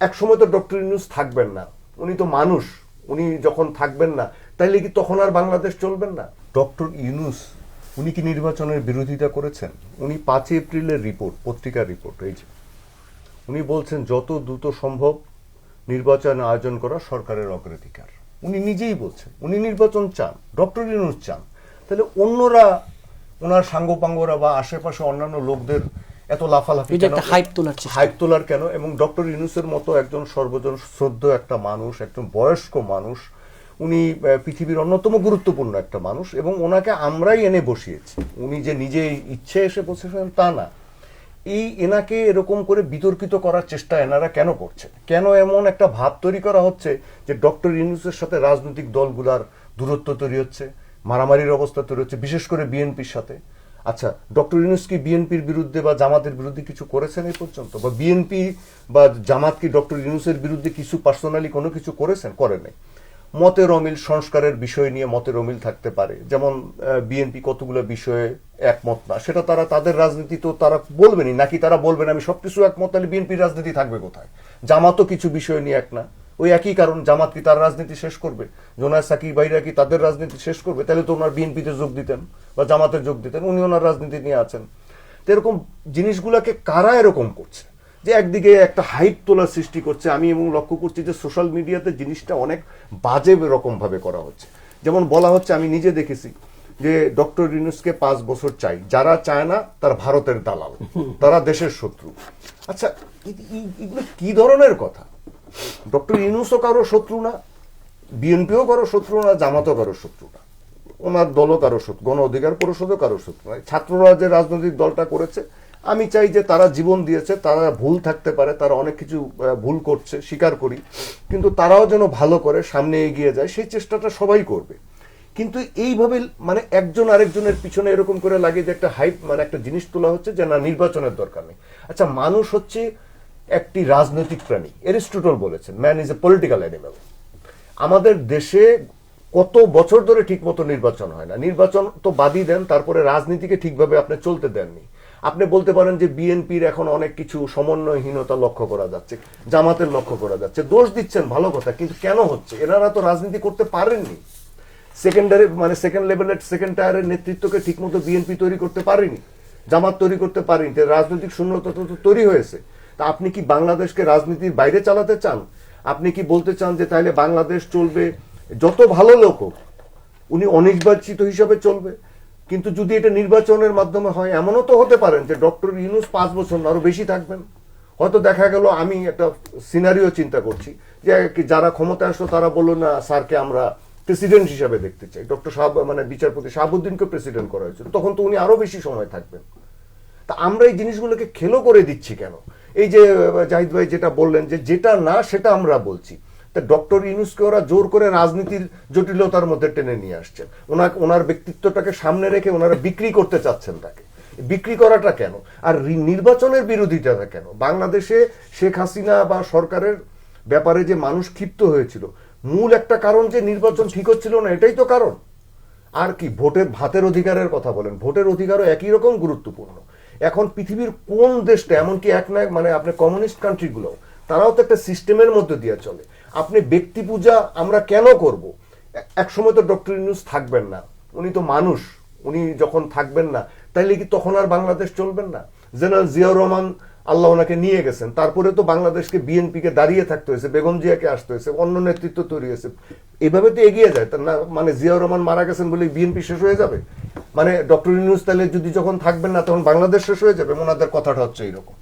এক সময় তো ডক্টর ইউনুস থাকবেন না। উনি তো মানুষ। উনি যখন থাকবেন না তাইলে কি তখন আর বাংলাদেশ চলবেন না? ডক্টর ইউনুস উনি কি নির্বাচনের বিরোধিতা করেছেন? উনি পাঁচই এপ্রিলের রিপোর্ট পত্রিকার রিপোর্ট এই যে। উনি বলছেন যত দ্রুত সম্ভব নির্বাচন আয়োজন করা সরকারের অগ্রাধিকার। উনি নিজেই বলছেন উনি নির্বাচন চান ডক্টর ইউনুস চান। তাহলে অন্যরা ওনার সাঙ্গপাঙ্গরা বা আশেপাশে অন্যান্য লোকদের এত লাফালাফি কেন? একটা hype তোলার চেষ্টা। হাইপ তোলার কেন? এবং ডক্টর ইউনুসের মতো একজন সর্বজন শ্রদ্ধ একটা মানুষ একজন বয়স্ক মানুষ উনি পৃথিবীর অন্যতম গুরুত্বপূর্ণ একটা মানুষ এবং ওনাকে আমরাই এনে বসিয়েছি। উনি যে নিজে ইচ্ছে এসে বসেছেন তা না। এই এনাকে এরকম করে বিতর্কিত করার চেষ্টা এনারা কেন করছে কেন এমন একটা ভাব তৈরি করা হচ্ছে যে ডক্টর ইউনুসের সাথে রাজনৈতিক দলগুলার দূরত্ব তৈরি হচ্ছে মারামারির অবস্থা তৈরি হচ্ছে বিশেষ করে বিএনপির সাথে? আচ্ছা ডক্টর ইউনুস কি বিএনপির বিরুদ্ধে বা জামাতের বিরুদ্ধে কিছু করেছেন এই পর্যন্ত? বা বিএনপি বা জামাত কি ডক্টর ইউনুসের বিরুদ্ধে কিছু পার্সোনালি কোনো কিছু করেছেন? করে নাই। মতের অমিল সংস্কারের বিষয় নিয়ে মতের অমিল থাকতে পারে। যেমন বিএনপি কতগুলো বিষয়ে একমত না? সেটা তারা তাদের রাজনীতি তো তারা বলবেনই। নাকি তারা বলবেন, আমি সবকিছু একমত, তাহলে বিএনপির রাজনীতি থাকবে কোথায়? জামাতও কিছু বিষয় নিয়ে এক না। ওই একই কারণ, জামাত কি তার রাজনীতি শেষ করবে? জোনায় সাকিব ভাইরা কি তাদের রাজনীতি শেষ করবে? তাহলে তো ওনার বিএনপিতে যোগ দিতেন বা জামাতে যোগ দিতেন, উনি ওনার রাজনীতি নিয়ে আছেন। তো এরকম জিনিসগুলোকে কারা এরকম করছে? যে একদিকে একটা হাইপ তোলার সৃষ্টি করছে, আমি এবং লক্ষ্য করছি যে সোশ্যাল মিডিয়াতে জিনিসটা অনেক বাজে রকম ভাবে করা হচ্ছে। যেমন বলা হচ্ছে, আমি নিজে দেখেছি যে ডক্টর ইউনুসকে পাঁচ বছর চাই। যারা চায় না, তার ভারতের দালাল, তারা দেশের শত্রু। আচ্ছা এগুলো কি ধরনের কথা? ডক্টর ইউনুসও কারও শত্রু না, বিএনপিও কারও শত্রু না, জামাতও কারও শত্রু না। ওনার দলও কারও শত্রু, গণ অধিকার পরিষদও কারও শত্রু নয় ছাত্ররা যে রাজনৈতিক দলটা করেছে। আমি চাই যে তারা জীবন দিয়েছে, তারা ভুল থাকতে পারে, তারা অনেক কিছু ভুল করছে, স্বীকার করি। কিন্তু তারাও যেন ভালো করে সামনে এগিয়ে যায়, সেই চেষ্টাটা সবাই করবে। কিন্তু এইভাবে মানে একজন আরেকজনের পিছনে এরকম করে লাগে যে একটা হাইপ মানে একটা জিনিস তোলা হচ্ছে যে না, নির্বাচনের দরকার নেই। আচ্ছা মানুষ হচ্ছে একটি রাজনৈতিক প্রাণী এরিস্টটল বলেছেন man is a political animal আমাদের দেশে কত বছর ধরে ঠিকমতো নির্বাচন হয় না। নির্বাচন তো বাদই দেন, তারপরে রাজনীতিকে ঠিকভাবে আপনি চলতে দেননি। আপনি বলতে পারেন যে বিএনপির এখন অনেক কিছু সমন্বয়হীনতা লক্ষ্য করা যাচ্ছে, জামাতের লক্ষ্য করা যাচ্ছে। দোষ দিচ্ছেন, ভালো কথা, কিন্তু কেন হচ্ছে? এনারা তো রাজনীতি করতে পারেননি। সেকেন্ডারি মানে সেকেন্ড লেভেলের সেকেন্ড টায়ারের নেতৃত্বকে ঠিকমতো বিএনপি তৈরি করতে পারেনি, জামাত তৈরি করতে পারেনি রাজনৈতিক শূন্যতা তো তো তৈরি হয়েছে। তা আপনি কি বাংলাদেশকে রাজনীতির বাইরে চালাতে চান? আপনি কি বলতে চান যে তাহলে বাংলাদেশ চলবে? যত ভালো লোক উনি অনির্বাচিত হিসাবে চলবে। কিন্তু যদি এটা নির্বাচনের মাধ্যমে হয়, এমনও তো হতে পারেন যে ডক্টর ইউনুস পাঁচ বছর না, আরও বেশি থাকবেন। হয়তো দেখা গেল, আমি একটা সিনারিও চিন্তা করছি যে যারা ক্ষমতা আসলো, তারা বলল, না, স্যারকে আমরা প্রেসিডেন্ট হিসাবে দেখতে চাই। ডক্টর সাহাব মানে বিচারপতি শাহাবুদ্দিনকে প্রেসিডেন্ট করা হয়েছিল। তখন তো উনি আরও বেশি সময় থাকবেন। তা আমরা এই জিনিসগুলোকে খেলো করে দিচ্ছি কেন? এই যে জাহিদ ভাই যেটা বললেন যে যেটা না, সেটা আমরা বলছি। তা ডক্টর ইউনুসকে ওরা জোর করে রাজনীতির জটিলতার মধ্যে টেনে নিয়ে আসছেন। ওনার ওনার ব্যক্তিত্বটাকে সামনে রেখে ওনারা বিক্রি করতে চাচ্ছেন তাকে। বিক্রি করাটা কেন? আর নির্বাচনের বিরোধিতাটা কেন? বাংলাদেশে শেখ হাসিনা বা সরকারের ব্যাপারে যে মানুষ ক্ষিপ্ত হয়েছিল, মূল একটা কারণ যে নির্বাচন ঠিক হচ্ছিল না, এটাই তো কারণ। আর কি, ভোটের, ভাতের অধিকারের কথা বলেন, ভোটের অধিকারও একই রকম গুরুত্বপূর্ণ। এখন পৃথিবীর কোন দেশটা, এমনকি এক না মানে আপনি কমিউনিস্ট কান্ট্রিগুলো তারাও তো একটা সিস্টেমের মধ্যে দিয়ে চলে। আপনি ব্যক্তি পূজা আমরা কেন করব? এক সময় তো ডক্টর ইউনুস থাকবেন না, উনি তো মানুষ, উনি যখন থাকবেন না, তাইলে কি তখন আর বাংলাদেশ চলবেন না? জেনারেল জিয়াউর রহমান আল্লাহ ওনাকে নিয়ে গেছেন, তারপরে তো বাংলাদেশকে বিএনপিকে দাঁড়িয়ে থাকতে হয়েছে, বেগম জিয়াকে আসতে হয়েছে, অন্য নেতৃত্ব তৈরি হয়েছে। এভাবে তো এগিয়ে যায় তার না মানে জিয়াউর রহমান মারা গেছেন বলে বিএনপি শেষ হয়ে যাবে? মানে ডক্টর ইউনুস তাহলে যদি যখন থাকবেন না, তখন বাংলাদেশ শেষ হয়ে যাবে। ওনাদের কথাটা হচ্ছে এইরকম।